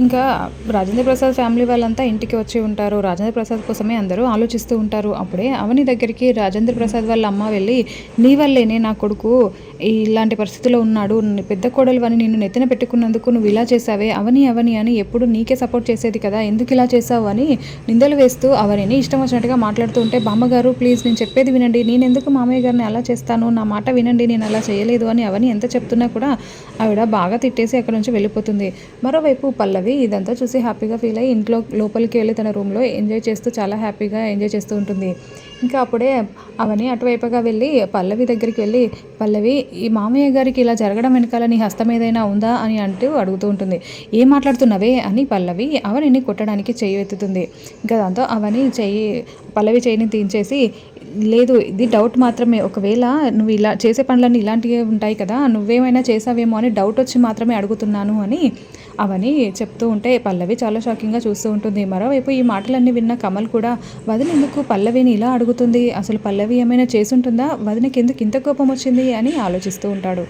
ఇంకా రాజేంద్ర ప్రసాద్ ఫ్యామిలీ వాళ్ళంతా ఇంటికి వచ్చి ఉంటారు. రాజేంద్ర ప్రసాద్ కోసమే అందరూ ఆలోచిస్తూ ఉంటారు. అప్పుడే అవని దగ్గరికి రాజేంద్ర ప్రసాద్ వాళ్ళ అమ్మ వెళ్ళి నీ వల్లేనే నా కొడుకు ఇలాంటి పరిస్థితిలో ఉన్నాడు. పెద్ద కోడలు అని నిన్ను నెత్తిన పెట్టుకున్నందుకు నువ్వు ఇలా చేసావే అవని అవని అని ఎప్పుడు నీకే సపోర్ట్ చేసేది కదా. ఎందుకు ఇలా చేసావు అని నిందలు వేస్తూ అవనిని ఇష్టం వచ్చినట్టుగా మాట్లాడుతూ ఉంటే బామ్మగారు ప్లీజ్ నేను చెప్పేది వినండి. నేను ఎందుకు మామయ్య గారిని అలా చేస్తాను? నా మాట వినండి. నేను అలా చేయలేదు అని అవని ఎంత చెప్తున్నా కూడా ఆవిడ బాగా తిట్టేసి అక్కడ నుంచి వెళ్ళిపోతుంది. మరోవైపు పల్లవి ఇదంతా చూసి హ్యాపీగా ఫీల్ అయ్యి ఇంట్లో లోపలికి వెళ్ళి తన రూమ్లో ఎంజాయ్ చేస్తూ చాలా హ్యాపీగా ఎంజాయ్ చేస్తూ ఉంటుంది. ఇంకా అప్పుడే అవన్నీ అటువైపుగా వెళ్ళి పల్లవి దగ్గరికి వెళ్ళి పల్లవి ఈ మామయ్య గారికి ఇలా జరగడం వెనకాల నీ హస్తం ఏదైనా ఉందా? అని అంటూ అడుగుతూ ఉంటుంది. ఏం మాట్లాడుతున్నావే? అని పల్లవి అవనిని కొట్టడానికి చెయ్యి ఎత్తుతుంది. ఇంకా దాంతో అవని చెయ్యి పల్లవి చేయిని తీయించేసి లేదు ఇది డౌట్ మాత్రమే. ఒకవేళ నువ్వు ఇలా చేసే పనులన్నీ ఇలాంటివి ఉంటాయి కదా నువ్వేమైనా చేసావేమో అని డౌట్ వచ్చి మాత్రమే అడుగుతున్నాను అని అవని చెప్తూ ఉంటే పల్లవి చాలా షాకింగ్గా చూస్తూ ఉంటుంది. మరోవైపు ఈ మాటలన్నీ విన్న కమల్ కూడా వదిన ఎందుకు పల్లవిని ఇలా అడుగుతుంది? అసలు పల్లవి ఏమైనా చేసుంటుందా? వదినకి ఎందుకు ఇంత కోపం వచ్చింది? అని ఆలోచిస్తూ ఉంటాడు.